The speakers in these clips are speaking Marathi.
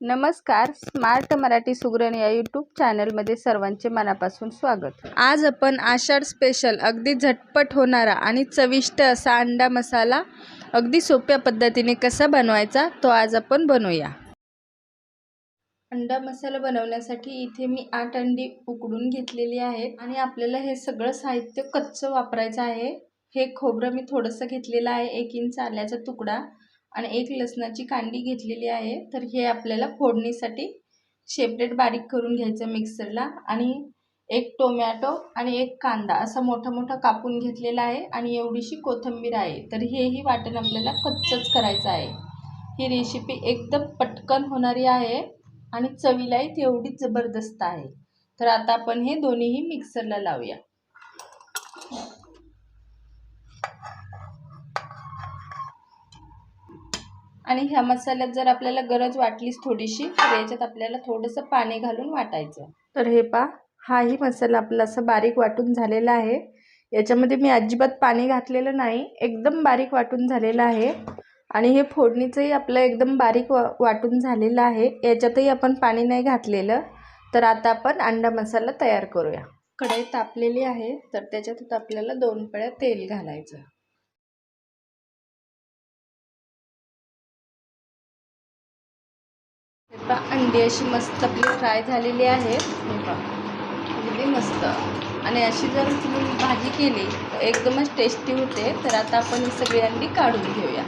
नमस्कार स्मार्ट मराठी सुगरण या यूट्यूब चॅनलमध्ये सर्वांचे मनापासून स्वागत. आज आपण आषाढ स्पेशल अगदी झटपट होणारा आणि चविष्ट असा अंडा मसाला अगदी सोप्या पद्धतीने कसा बनवायचा तो आज आपण बनवूया. अंडा मसाला बनवण्यासाठी इथे मी आठ अंडी उकडून घेतलेली आहेत आणि आपल्याला हे सगळं साहित्य कच्चं वापरायचं आहे. हे खोबरं मी थोडंसं घेतलेलं आहे एक इंच आल्याचा तुकडा. आणि एक लसणाची कांडी घेतलेली आहे. तर हे आपल्याला फोडणीसाठी शेपरेट बारीक करून घ्यायचं मिक्सरला आणि एक टोमॅटो आणि एक कांदा असा मोठा मोठा कापून घेतलेला आहे. आणि एवढीशी कोथिंबीर आहे. तर हेही वाटण आपल्याला कच्चंच करायचं आहे. ही रेसिपी एकदम पटकन होणारी आहे आणि चवीलाही तेवढीच जबरदस्त आहे. तर आता आपण हे दोन्हीही मिक्सरला लावूया. आणि ह्या मसाल्यात जर आपल्याला गरज वाटलीच थोडीशी तर याच्यात आपल्याला थोडंसं पाणी घालून वाटायचं. तर हे पा हाही मसाला आपला असं बारीक वाटून झालेला आहे. याच्यामध्ये मी अजिबात पाणी घातलेलं नाही एकदम बारीक वाटून झालेलं आहे. आणि हे फोडणीचंही आपलं एकदम बारीक वा वाटून झालेलं आहे. याच्यातही आपण पाणी नाही घातलेलं. तर आता आपण अंडा मसाला तयार करूया. कढई तापलेली आहे तर त्याच्यात आपल्याला दोन पळ्या तेल घालायचं. पहा अंडी अशी मस्त आपली फ्राय झालेली आहे. अगदी मस्त. आणि अशी जर तुम्ही भाजी केली तर एकदमच टेस्टी होते. तर आता आपण ही सगळी अंडी काढून घेऊया.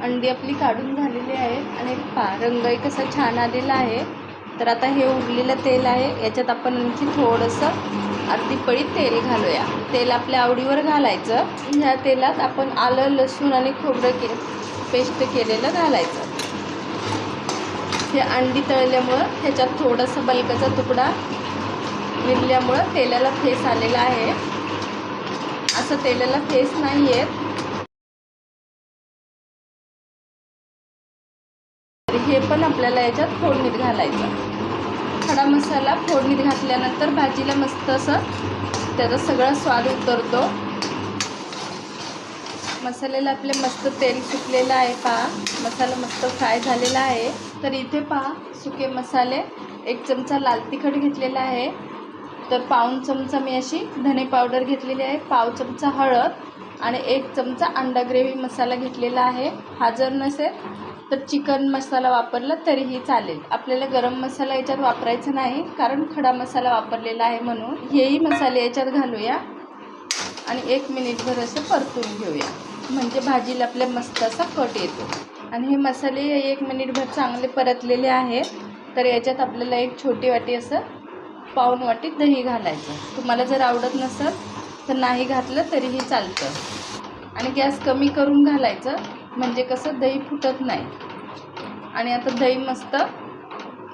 अंडी आपली काढून झालेली आहे आणि पहा रंगही कसा छान आलेला आहे. तर आता हे उरलेलं तेल आहे. याच्यात आपण आणखी थोडंसं अर्धी पळी तेल घालूया. तेल आपल्या आवडीवर घालायचं. ह्या तेलात आपण आलं लसूण आणि खोबरं के पेस्ट केलेलं घालायचं. हे अंडी तळल्यामुळं ह्याच्यात थोडासा बलकाचा तुकडा विरल्यामुळं तेलाला फेस आलेला आहे. असं तेलाला फेस नाही येत हे पण आपल्याला याच्यात फोडणीत घालायचं. खडा मसाला फोडणीत घातल्यानंतर भाजीला मस्त असं त्याचा सगळा स्वाद उतरतो. मसाल्याला आपले मस्त तेल सुटलेलं आहे पहा. मसाला मस्त फ्राय झालेला आहे. तर इथे पहा सुके मसाले. एक चमचा लाल तिखट घेतलेला आहे. तर पाऊन चमचा मी अशी धने पावडर घेतलेली आहे पाव चमचा हळद आणि एक चमचा अंडा ग्रेव्ही मसाला घेतलेला आहे. हा जर नसेल तर चिकन मसाला वापरला तरीही चालेल. आपल्याला गरम मसाला याच्यात वापरायचा नाही कारण खडा मसाला वापरलेला आहे म्हणून. हेही मसाले याच्यात घालूया आणि एक मिनिटभर असं परतून घेऊया. म्हणजे भाजीला आपल्या मस्त असा कट येतो. आणि हे मसाले एक मिनिटभर चांगले परतलेले आहे तर याच्यात आपल्याला एक छोटी वाटी असं पाऊन वाटी दही घालायचं. तुम्हाला जर आवडत नसेल तर नाही घातलं तरीही चालतं. आणि गॅस कमी करून घालायचं म्हणजे कसं दही फुटत नाही. आणि आता दही मस्त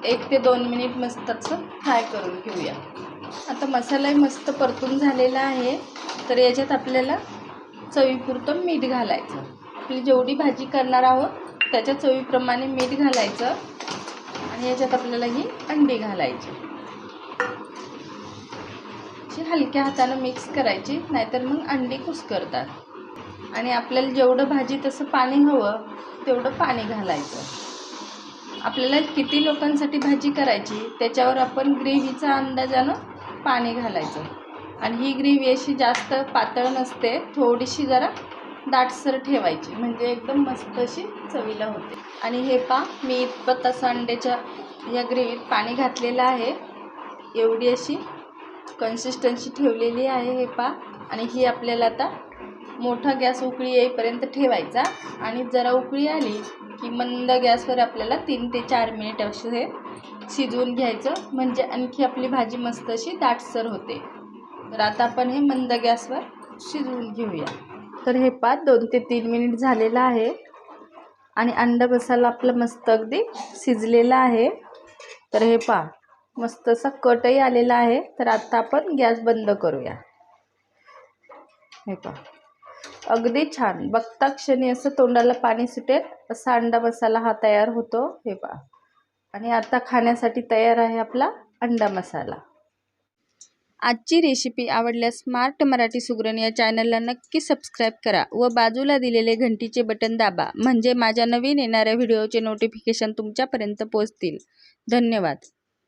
एक ते दोन मिनिट मस्त असं फ्राय करून घेऊया. आता मसालाही मस्त परतून झालेला आहे. तर याच्यात आपल्याला चवीपुरतं मीठ घालायचं. आपली जेवढी भाजी करणार आहोत त्याच्या चवीप्रमाणे मीठ घालायचं आणि याच्यात आपल्याला ही अंडी घालायची. अशी हलक्या हातानं मिक्स करायची नाहीतर मग अंडी कुस्करतात. आणि आपल्याला जेवढं भाजी तसं पाणी हवं तेवढं पाणी घालायचं. आपल्याला किती लोकांसाठी भाजी करायची त्याच्यावर आपण ग्रेव्हीचा अंदाजानं पाणी घालायचं. आणि ही ग्रेव्ही अशी जास्त पातळ नसते थोडीशी जरा दाटसर ठेवायची. म्हणजे एकदम मस्त अशी चवीला होते. आणि हे पा मी इतपत असं अंड्याच्या या ग्रेव्हीत पाणी घातलेलं आहे. एवढी अशी कन्सिस्टन्सी ठेवलेली आहे हे पा. आणि ही आपल्याला आता मोठा गॅस उकळी येईपर्यंत ठेवायचा. आणि जरा उकळी आली की मंद गॅसवर आपल्याला तीन ते चार मिनिट असं हे शिजवून घ्यायचं. म्हणजे आणखी आपली भाजी मस्त अशी दाटसर होते. तर आता आपण हे मंद गॅसवर शिजवून घेऊया. तर हे पाच दोन ते तीन मिनिट झालेलं आहे. आणि अंडा मसाला आपला मस्त अगदी शिजलेला आहे. तर हे पा मस्त असा कटही आलेला आहे. तर आत्ता आपण गॅस बंद करूया. हे पा अगदी छान. बघता क्षणी असं तोंडाला पाणी सुटेल असा अंडा मसाला हा तयार होतो. हे पा आणि आता खाण्यासाठी तयार आहे आपला अंडा मसाला. आजची रेसिपी आवडल्यास स्मार्ट मराठी सुगरण या चॅनलला नक्की सबस्क्राईब करा व बाजूला दिलेले घंटीचे बटन दाबा म्हणजे माझ्या नवीन येणाऱ्या व्हिडिओचे नोटिफिकेशन तुमच्यापर्यंत पोहोचतील. धन्यवाद.